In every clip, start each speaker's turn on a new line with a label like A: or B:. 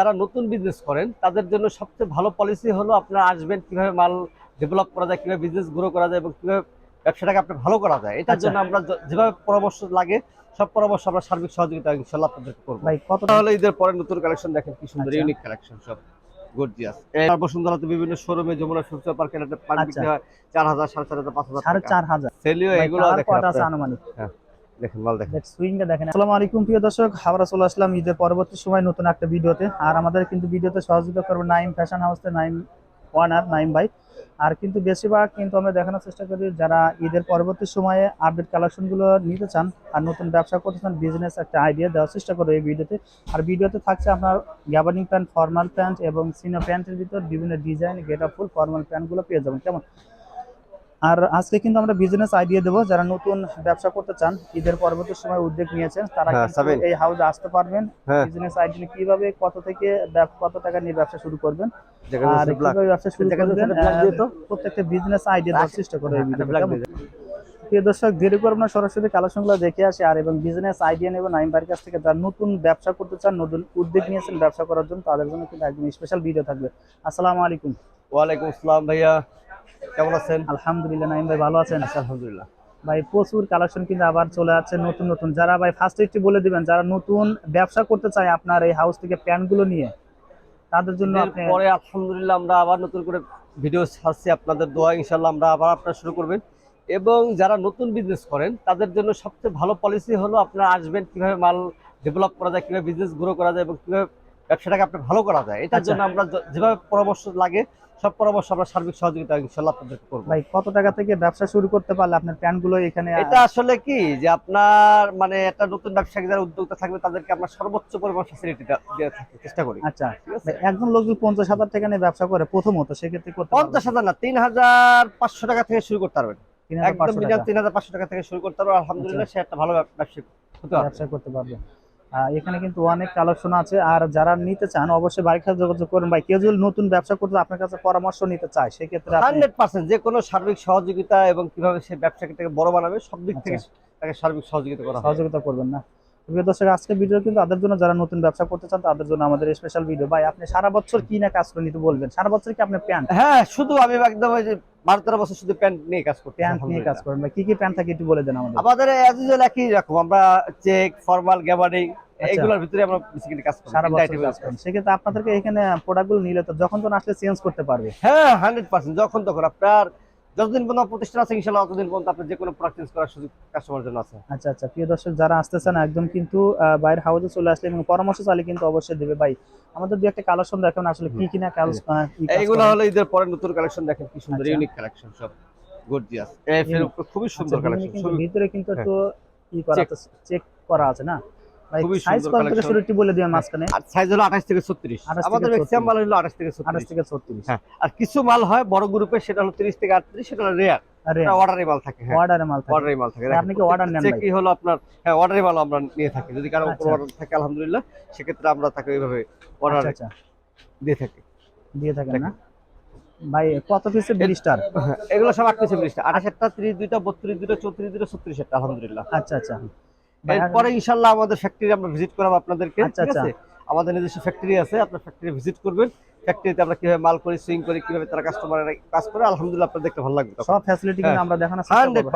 A: যারা নতুন বিজনেস করেন তাদের জন্য সবচেয়ে ভালো পলিসি হলো আপনারা আসবেন কীভাবে মাল ডেভেলপ করা যায় কীভাবে বিজনেস গ্রো করা যায় এবং কীভাবে ব্যবসাটাকে আপনি ভালো করা যায়। এটার
B: আচ্ছা।
A: জন্য আমরা যেভাবে পরামর্শ লাগে সব পরামর্শ আমরা সার্বিক সহযোগিতা ইনশাল্লাহ আপনাদেরকে করব।
B: ভাই কত
A: তাহলে ঈদের পরে নতুন কালেকশন দেখেন কি সুন্দর
B: আচ্ছা।
A: ইউনিক কালেকশন সব গর্জিয়াস বসুন্ধরাতে বিভিন্ন শোরুমে যমুনা সূর্য পার্কের একটা পান
B: আচ্ছা।
A: বিক্রি হয় চার হাজার সাড়ে চার হাজার পাঁচ হাজার
B: সাড়ে চার হাজার।
A: সেলিও এগুলো
B: কালার
A: দেখেন
B: সুইংটা দেখেন। দর্শক। চলে আসলাম ঈদের পরবর্তী সময় নতুন একটা ভিডিওতে। আর আমাদের কিন্তু ভিডিওতে সহযোগিতা করবে ফ্যাশন নাইম ওয়ানার নাইম আর কিন্তু বেশিরভাগ কিন্তু আমরা দেখানোর চেষ্টা করি, যারা ঈদের পরবর্তী সময়ে আপডেট কালেকশনগুলো নিতে চান আর নতুন ব্যবসা করতে চান বিজনেস একটা আইডিয়া দেওয়ার চেষ্টা এই ভিডিওতে। আর ভিডিওতে থাকছে আপনার ফর্মাল এবং ভিতর বিভিন্ন ডিজাইন গেট ফুল ফর্মাল প্যান্টগুলো পেয়ে যাবেন। কেমন? আর আজকে কিন্তু আমরা বিজনেস আইডিয়া দেবো। যারা নতুন ব্যবসা করতে চান ঈদের পরবর্তী সময় উদ্যোগ নিয়েছেন তারা
A: হ্যাঁ,
B: কিন্তু এই হাউসে আসতে পারবেন।
A: হ্যাঁ।
B: বিজনেস আইডিয়া কীভাবে কত থেকে কত টাকা নিয়ে ব্যবসা শুরু করবেন আর কীভাবে ব্যবসা শুরু করবেন প্রত্যেকটা বিজনেস আইডিয়া দেওয়ার চেষ্টা করে এই
A: হ্যাঁ।
B: প্রিয় দর্শক দেরি করব না সরাসরি কালেকশনগুলো দেখে আসি। আর এবং বিজনেস আইডিয়া নেবেন নাইম ভাইয়ের কাছ থেকে। যারা নতুন ব্যবসা করতে চান নতুন উদ্যোগ নিয়েছেন ব্যবসা করার জন্য তাদের জন্য কিন্তু একদম স্পেশাল ভিডিও থাকবে। আসসালামু আলাইকুম।
A: ওয়ালাইকুম আসসালাম ভাইয়া। কেমন আছেন?
B: আলহামদুলিল্লাহ নাইম ভাই ভালো আছেন?
A: আলহামদুলিল্লাহ।
B: ভাই প্রচুর কালেকশন কিন্তু আবার চলে যাচ্ছে নতুন নতুন। যারা ভাই ফার্স্ট একটু বলে দিবেন যারা নতুন ব্যবসা করতে চায় আপনার এই হাউস থেকে প্যান্টগুলো নিয়ে তাদের জন্য
A: পরে আলহামদুলিল্লাহ আমরা আবার নতুন করে ভিডিও ছাড়ছি আপনাদের দোয়া ইনশাল্লাহ আমরা আবার আপনারা শুরু করবেন। এবং যারা নতুন বিজনেস করেন তাদের জন্য সবচেয়ে ভালো পলিসি হলো আপনারা আসবেন কীভাবে মাল ডেভেলপ করা যায় কীভাবে বিজনেস গ্রো করা যায় এবং কীভাবে ব্যবসাটাকে আপনি ভালো করা যায়। এটার
B: আচ্ছা।
A: জন্য আমরা যেভাবে পরামর্শ লাগে সব পরামর্শ আমরা সার্বিক সহযোগিতা ইনশাল্লাহ আপনাদেরকে করব।
B: ভাই কত টাকা থেকে ব্যবসা শুরু করতে পারলে আপনার প্যান্টগুলো এখানে
A: এটা আসলে কি যে আপনার মানে একটা নতুন ব্যবসায়ী যারা উদ্যোক্তা থাকবে তাদেরকে আমরা সর্বোচ্চ পরিমাণ ফ্যাসিলিটি দিয়ে থাকি চেষ্টা করি।
B: আচ্ছা একজন লোক যদি পঞ্চাশ হাজার টাকা নিয়ে ব্যবসা করে প্রথমত সেক্ষেত্রে করতে
A: পঞ্চাশ হাজার না তিন হাজার পাঁচশো টাকা থেকে শুরু করতে পারবেন। একদম
B: পাঁচশো
A: মিনিমাম
B: টাকা।
A: তিন হাজার পাঁচশো টাকা থেকে শুরু করতে পারবে আলহামদুলিল্লাহ সে একটা ভালো হতে
B: ব্যবসা করতে পারবে। এখানে কিন্তু অনেক আলোচনা আছে। আর যারা নিতে চান অবশ্যই বাড়ির সাথে যোগাযোগ করুন ভাই। কেউ যদি নতুন ব্যবসা করতে আপনার কাছে পরামর্শ নিতে চায় সেক্ষেত্রে
A: হান্ড্রেড পার্সেন্ট যে কোনো সার্বিক সহযোগিতা এবং কীভাবে সে ব্যবসাকে বড় বানাবে সব দিক থেকে তাকে সার্বিক সহযোগিতা করা
B: সহযোগিতা করবেন না। প্রিয় দর্শক আজকে ভিডিও কিন্তু তাদের জন্য যারা নতুন ব্যবসা করতে চান তাদের জন্য আমাদের স্পেশাল ভিডিও ভাই আপনি সারা বছর কি না কাজ করে নিতে বলবেন। সারা বছর কি আপনি প্যান্ট
A: হ্যাঁ শুধু আমি একদম ওই যে বারো তেরো বছর শুধু প্যান্ট নিয়ে কাজ করতে।
B: প্যান্ট নিয়ে কাজ করেন। ভাই কি কি প্যান্ট থাকে একটু বলে দেন আমাদের।
A: আমাদের as usual একই রকম আমরা চেক ফর্মাল গ্যাবার্ডিং এগুলোর ভিতরে আমরা বেসিক্যালি কাজ করি।
B: সারা বছর কাজ করেন। সেক্ষেত্রে আপনাদেরকে এখানে প্রোডাক্টগুলো নিলে তো যখন তখন আসলে চেঞ্জ করতে পারবে।
A: হ্যাঁ হান্ড্রেড পার্সেন্ট যখন তখন আপনার যতদিন পর্যন্ত প্রতিষ্ঠান আছে ততদিন পর্যন্ত আপনার যে কোনো প্রোডাক্ট চেঞ্জ করার সুযোগ জন্য আছে।
B: আচ্ছা আচ্ছা। প্রিয় দর্শক যারা আসতেছেন একদম কিন্তু বাইরের হাউসে চলে আসলে এবং পরামর্শ চাইলে কিন্তু অবশ্যই দেবে। ভাই আমাদের দু একটা কালেকশন দেখেন আসলে কি কিনা
A: এইগুলো হলো ঈদের পরে নতুন কালেকশন দেখেন কি সুন্দর
B: আচ্ছা।
A: ইউনিক কালেকশন সব। গর্জিয়াস এফ এর উপর খুবই সুন্দর
B: আচ্ছা,
A: কালেকশন
B: ভিতরে কিন্তু একটু কি করা আছে চেক করা আছে না? সাইজ কত থেকে
A: collection।
B: শুরু একটু বলে দিবেন মাঝখানে।
A: আর সাইজ হলো 28 থেকে 36 আমাদের ম্যাক্সিমাম মাল হলো 28 থেকে 36
B: থেকে ছত্রিশ।
A: হ্যাঁ আর কিছু মাল হয় বড় গ্রুপে সেটা হলো 30 থেকে 38 সেটা হলো রেয়ার
B: আরে
A: মাল থাকে হ্যাঁ।
B: অর্ডারে মাল থাকে।
A: অর্ডারি মাল থাকে।
B: আপনি কি order নেন
A: কি হলো আপনার হ্যাঁ অর্ডারি মাল আমরা নিয়ে থাকি। যদি কারও উপর
B: আচ্ছা।
A: অর্ডার থাকে আলহামদুলিল্লাহ সেক্ষেত্রে আমরা তাকে এইভাবে
B: আচ্ছা
A: অর্ডার
B: আচ্ছা।
A: দিয়ে থাকি।
B: দিয়ে থাকেন না? ভাই কত পিসের ব্লিস্টার
A: হ্যাঁ, এগুলো সব ত্রিশ দুইটা বত্রিশ দুইটা চৌত্রিশ দুইটা ছত্রিশ একটা আলহামদুলিল্লাহ।
B: আচ্ছা আচ্ছা।
A: এরপরে ইনশাল্লাহ আমাদের ফ্যাক্টরি আমরা ভিজিট করাবো আপনাদেরকে
B: আচ্ছা,
A: ঠিক আছে? আমাদের নিজস্ব ফ্যাক্টরি আছে আপনার ফ্যাক্টরি ভিজিট করবেন। ফ্যাক্টরিতে আমরা কীভাবে মাল করি সুইং করি কীভাবে তারা কাস্টমার কাজ করে আলহামদুলিল্লাহ আপনার দেখতে ভালো লাগবে
B: সব ফ্যাসিলিটি কিন্তু
A: হ্যাঁ।
B: আমরা দেখানোর চেষ্টা
A: হান্ড্রেড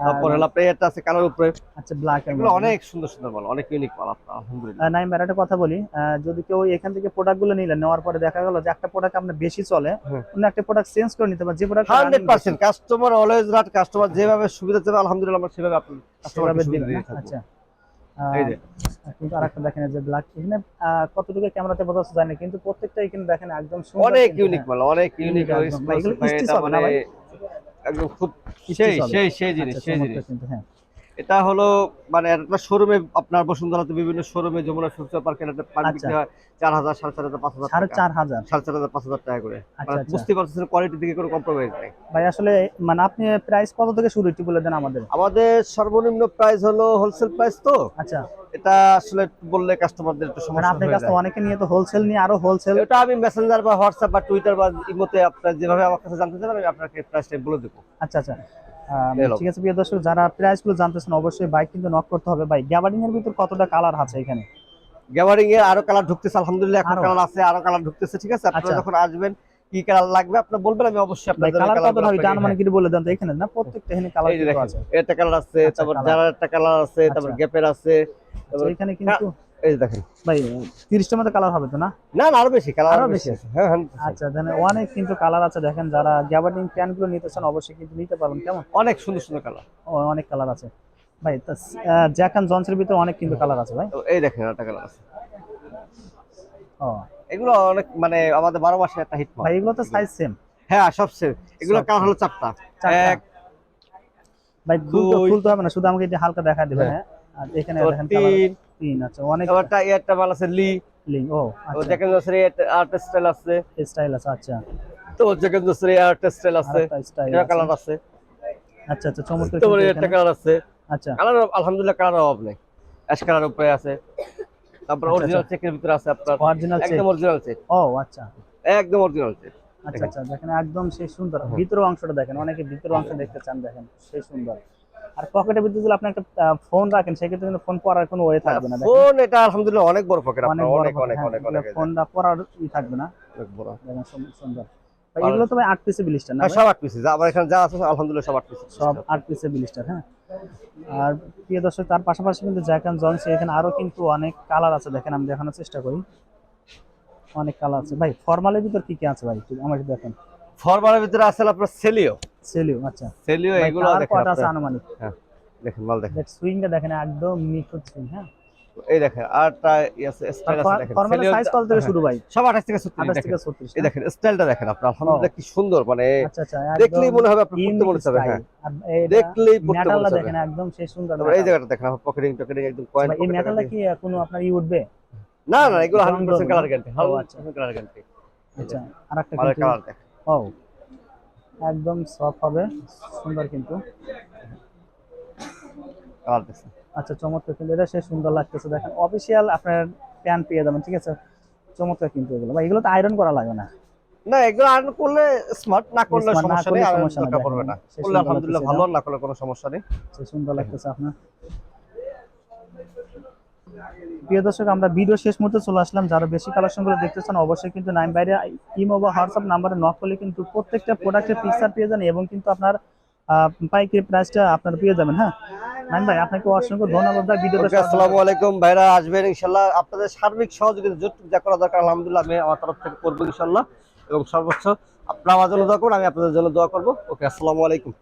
B: হ্যাঁ।
A: তারপর হলো আপনার এটা আছে কালার উপরে
B: আচ্ছা ব্ল্যাক এর মধ্যে।
A: অনেক সুন্দর সুন্দর মাল অনেক ইউনিক মাল আপনার আলহামদুলিল্লাহ
B: আহ, নাইম একটা কথা বলি যদি কেউ এখান থেকে প্রোডাক্টগুলো নিলেন নেওয়ার পরে দেখা গেল যে একটা প্রোডাক্ট আপনার বেশি চলে
A: হ্যাঁ।
B: অন্য একটা প্রোডাক্ট চেঞ্জ করে নিতে পারে যে product
A: hundred percent customer always right customer যেভাবে সুবিধা চাবে আলহামদুলিল্লাহ আমরা সেভাবে আপনার কাস্টমার
B: আচ্ছা
A: এই যে।
B: কিন্তু আরেকটা দেখেন যে ব্ল্যাক এখানে কতটুকু ক্যামেরাতে বোঝা যাচ্ছে জানি কিন্তু প্রত্যেকটা এখানে দেখেন একদম সুন্দর
A: অনেক ইউনিক মাল অনেক ইউনিক
B: এগুলো stitch হবে না ভাই?
A: একদম খুব সেই সেই সেই জিনিস
B: আচ্ছা,
A: সেই জিনিস
B: হ্যাঁ।
A: এটা হলো মানে একটা শোরুমে আপনার বসুন্ধরাতে বিভিন্ন শোরুমে যমুনা সূর্য পার্কের একটা পান
B: আচ্ছা।
A: বিক্রি হয় চার হাজার সাড়ে চার হাজার পাঁচ হাজার
B: সাড়ে
A: টাকা।
B: চার হাজার
A: সাড়ে চার হাজার পাঁচ হাজার টাকা করে। বুঝতে পারছেন কোয়ালিটি দিকে কোনো কম্প্রোমাইজ নেই
B: ভাই আসলে মানে আপনি প্রাইস কত থেকে শুরু একটু বলে দেন আমাদের
A: আমাদের সর্বনিম্ন প্রাইস হলো হোলসেল প্রাইস তো
B: আচ্ছা
A: এটা আসলে বললে কাস্টমারদের একটু
B: মানে
A: সমস্যা
B: আপনার কাছে অনেকে নিয়ে তো হোলসেল নিয়ে আরও হোলসেল
A: এটা আমি মেসেঞ্জার বা হোয়াটসঅ্যাপ বা টুইটার বা ইমোতে আপনার যেভাবে আমার কাছে জানতে চান আমি আপনাকে প্রাইসটা বলে দেবো
B: আচ্ছা আচ্ছা. ঠিক আছে প্রিয় দর্শক যারা প্রাইসগুলো জানতেছেন অবশ্যই বাইক কিন্তু নক করতে হবে। ভাই গ্যাবার্ডিং এর ভিতর কতটা কালার আছে এখানে?
A: গ্যাবারিং এ আরও কালার ঢুকতেছে আলহামদুলিল্লাহ এখন কালার আছে আরও কালার ঢুকতেছে ঠিক আছে? আপনারা
B: আচ্ছা।
A: যখন আসবেন কি কালার লাগবে আপনি বলবেন আমি অবশ্যই আপনাদের
B: কালার কত
A: আপনাকে-
B: জান মানে কি বলে দেন তো এখানে না প্রত্যেকটা এখানে কালার আছে।
A: এটা কালার আছে
B: আচ্ছা,
A: তারপর
B: colour।
A: যারা একটা কালার আছে তারপর। গ্যাপের আছে তারপর
B: এখানে কিন্তু
A: এই দেখেন।
B: ভাই তিরিশটার মধ্যে কালার হবে তো না?
A: না আরও বেশি কালার আরও
B: বেশি?
A: আছে। হ্যাঁ হ্যাঁ
B: আচ্ছা তাহলে অনেক কিন্তু কালার আছে। দেখেন যারা গ্যাবার্ডিং প্যান্টগুলো নিতে চান অবশ্যই কিন্তু নিতে পারবেন। কেমন?
A: অনেক সুন্দর সুন্দর কালার
B: ও, অনেক কালার আছে। ভাই জ্যাক অ্যান্ড জনসের ভিতরে অনেক কিন্তু কালার আছে ভাই।
A: এই দেখেন একটা কালার আছে।
B: ও।
A: এগুলো অনেক মানে আমাদের বারো মাসে একটা হিট
B: ভাই এগুলো তো সাইজ সেম
A: হ্যাঁ সব সেম এগুলো কালার। হলো চারটা। এক
B: ভাই
A: দুই,
B: খুলতে হবে না শুধু আমাকে হালকা দেখা দিবেন
A: হ্যাঁ।
B: হ্যাঁ? আর এখানে দেখেন কালার
A: তিন
B: আচ্ছা অনেক
A: একটা মাল আছে লি
B: লিং ও আচ্ছা।
A: জ্যাকেট জসের আর্ট স্টাইল আছে।
B: স্টাইল আছে আচ্ছা।
A: তো জ্যাকেট জসের আর্ট স্টাইল আছে। এটা কালার আছে।
B: আচ্ছা আচ্ছা চমৎকার
A: একটা কালার আছে।
B: আচ্ছা।
A: কালার আলহামদুলিল্লাহ কালার অভাব নেই। অ্যাশ কালার উপরে আছে। তারপর
B: আচ্ছা,
A: অরিজিনাল চেকের ভিতরে আছে আপনার।
B: অরিজিনাল চেক
A: একদম অরিজিনাল চেক
B: ও আচ্ছা।
A: একদম অরিজিনাল চেক
B: আচ্ছা আচ্ছা দেখেন একদম সেই সুন্দর। ভিতরের অংশটা দেখেন। অনেকে ভিতরের অংশ দেখতে চান দেখেন সেই সুন্দর। আর পকেটের ভিতরে যদি আপনি একটা ফোন রাখেন সেক্ষেত্রে কিন্তু ফোন পরার কোনো ওয়ে থাকবে না।
A: ফোন এটা আলহামদুলিল্লাহ অনেক বড় পকেট
B: অনেক
A: অনেক অনেক
B: হ্যাঁ,
A: অনেক অনেক
B: ফোনটা পরার ই থাকবে না।
A: অনেক বড়।
B: সুন্দর। এগুলো তো ভাই আট পিসে বিলিস্টার না
A: আমার এখানে যা আছে আলহামদুলিল্লাহ সব আট পিস
B: সব আট পিসে বিলিস্টার হ্যাঁ। আর প্রিয় দর্শক তার পাশাপাশি কিন্তু জনস এখানে আরও কিন্তু অনেক কালার আছে। দেখেন আমি দেখানোর চেষ্টা করি। অনেক কালার আছে। ভাই ফর্মালের ভিতর কি কি আছে ভাই? আমাকে দেখেন।
A: ফরমালের ভিতরে আছে আপনার সেলিও
B: সেলিও আচ্ছা।
A: সেলিও এগুলো দেখেন
B: আছে আনুমানিক?
A: হ্যাঁ দেখেন মাল দেখেন।
B: দেখ সুইংটা দেখেন একদম নিখুঁত সুইং হ্যাঁ।
A: এই দেখেন আরটা স্টাইল আছে দেখেন। Celio-
B: সাইজ কত থেকে
A: হ্যাঁ,
B: শুরু ভাই?
A: সব 28 থেকে 36
B: আঠাশ
A: দেখেন।
B: থেকে ছত্রিশ
A: এই দেখেন স্টাইলটা দেখেন আপনার। আলহামদুলিল্লাহ কি সুন্দর মানে
B: আচ্ছা আচ্ছা
A: দেখলেই মনে হবে আপনার পড়তে মনে হবে হ্যাঁ। দেখলেই পড়তে মনে হবে
B: দেখেন একদম সেই সুন্দর
A: এই জায়গাটা দেখেন আপনার পকেটিং টকেটিং একদম কয়েন
B: ভাই, এই মেটালটা কি কোনো আপনার ই উঠবে?
A: না না এগুলো 100% কালার গ্যারান্টি
B: ও, আচ্ছা।
A: 100% কালার গ্যারান্টি
B: আচ্ছা আরেকটা
A: কালার দেখেন।
B: ও একদম সফট হবে সুন্দর কিন্তু। আচ্ছা চমৎকার কিন্তু এটা সে সুন্দর লাগতেছে দেখেন। অফিসিয়াল আপনার প্যান্ট পেয়ে যাবেন ঠিক আছে? চমৎকার কিন্তু এগুলো। বা এগুলো তো আয়রন করা লাগে না।
A: না এগুলো আর্ন করলে স্মার্ট না করলে
B: না
A: সমস্যা নেই আর
B: সমস্যা নেই,
A: না। করলে আলহামদুলিল্লাহ ভালো না করলে কোনো সমস্যা নেই।
B: সুন্দর লাগতেছে আপনার। প্রিয় দর্শক আমরা ভিডিও শেষ মুহূর্তে চলে আসলাম। যারা বেশি কালেকশনগুলো দেখতে চান অবশ্যই কিন্তু নাইম বাইরে ইমো বা হোয়াটসঅ্যাপ নাম্বারে নক করলে কিন্তু প্রত্যেকটা প্রোডাক্টের পিকচার পেয়ে যান এবং কিন্তু আপনার পাইকারি প্রাইসটা আপনার পেয়ে যাবেন হ্যাঁ? নাইম ভাই আপনাকে অসংখ্য ধন্যবাদ ভাই ভিডিওটা
A: আসসালামু আলাইকুম। ভাইরা আসবেন ইনশাল্লাহ। আপনাদের সার্বিক সহযোগিতা যতটুকু যা করা দরকার আলহামদুলিল্লাহ আমি আমার তরফ থেকে করব ইনশাল্লাহ। এবং সর্বোচ্চ আপনারা আমার জন্য দোয়া করুন আমি আপনাদের জন্য দোয়া করব। ওকে আসসালামু আলাইকুম।